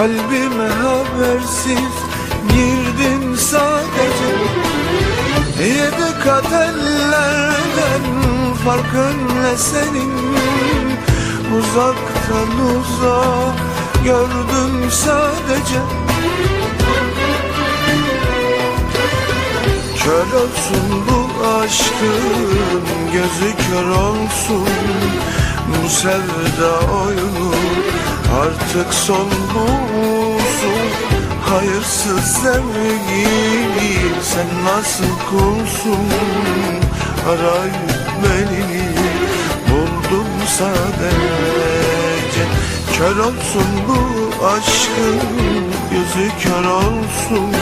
Kalbime habersiz girdin sadece. Yedi kat ellerden farkın ne senin. Uzaktan uzağa gördüm sadece. Kör olsun bu aşkın gözü kör olsun Bu sevda oyunu artık son bulsun. Hayırsız sevgili sen nasıl kulsun? Arayıp beni buldum sadece. Kör olsun bu aşkın gözü kör olsun.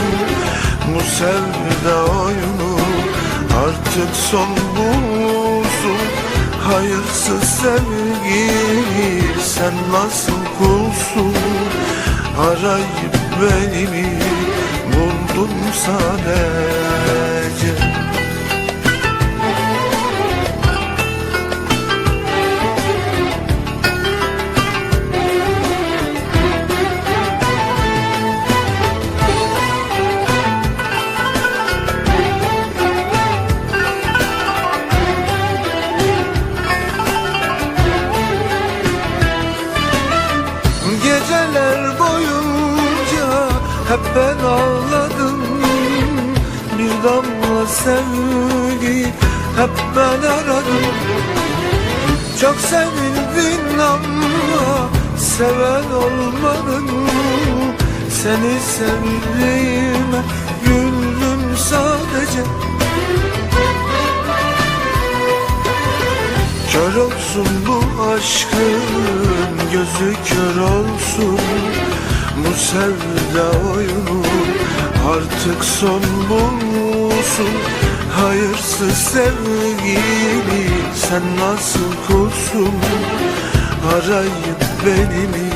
Bu sevda oyunu artık son bulsun Hayırsız sevgili sen nasıl kulsun? Arayıp beni mi buldun sadece hep ben ağladım. Bir damla sevgi hep ben aradım. Çok sevildin ama seven olmadın. Seni sevdiğime güldüm sadece. Kör olsun bu aşkın gözü kör olsun Bu sevda oyunu artık son bulsun Hayırsız sevgili sen nasıl kulsun Arayıp beni mi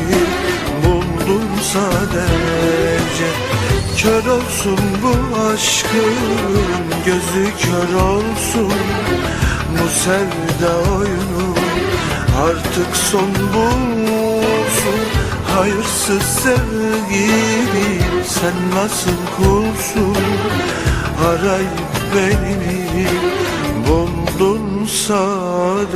buldun sadece? Kör olsun bu aşkın gözü kör olsun. Bu sevda oyunu artık son bulsun Hayırsız sevgili sen nasıl kulsun Arayıp beni buldun sadece